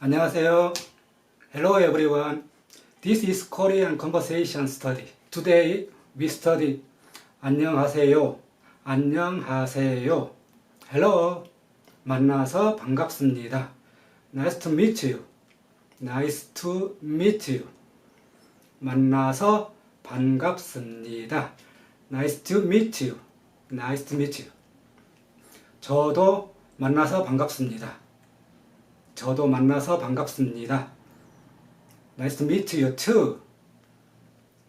안녕하세요. Hello everyone. This is Korean Conversation Study. Today we study 안녕하세요. 안녕하세요. Hello. 만나서 반갑습니다. Nice to meet you. Nice to meet you. 만나서 반갑습니다. Nice to meet you. Nice to meet you. 저도 만나서 반갑습니다. 저도 만나서 반갑습니다. Nice to meet you too.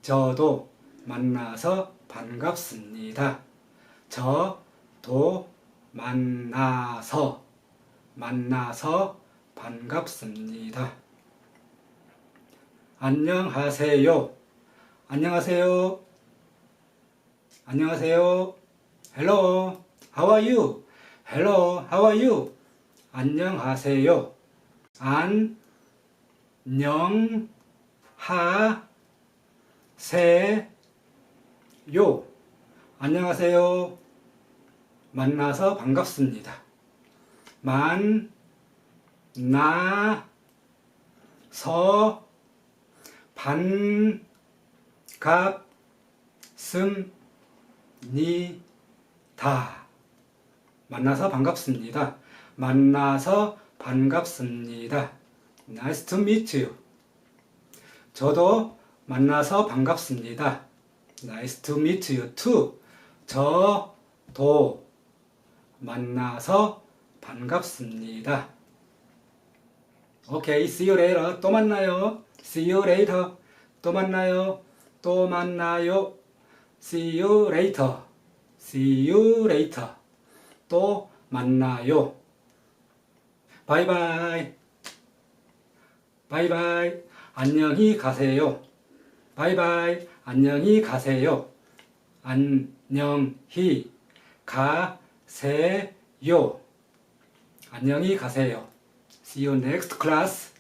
저도 만나서 반갑습니다. 저도 만나서 만나서 반갑습니다. 안녕하세요. 안녕하세요. 안녕하세요. Hello. How are you? Hello. How are you? 안녕하세요. 안녕하세요. 안녕하세요. 만나서 반갑습니다. 만나서 반갑습니다. 만나서 반갑습니다. 만나서 반갑습니다. Nice to meet you. 저도 만나서 반갑습니다. Nice to meet you too. 저도 만나서 반갑습니다. 오케이, see you later. 또 만나요. See you later. 또 만나요. 또 만나요. See you later. See you later. 또 만나요. 바이바이. 바이바이. 안녕히 가세요. 바이바이. 안녕히 가세요. 안녕히 가세요. 안녕히 가세요. See you next class.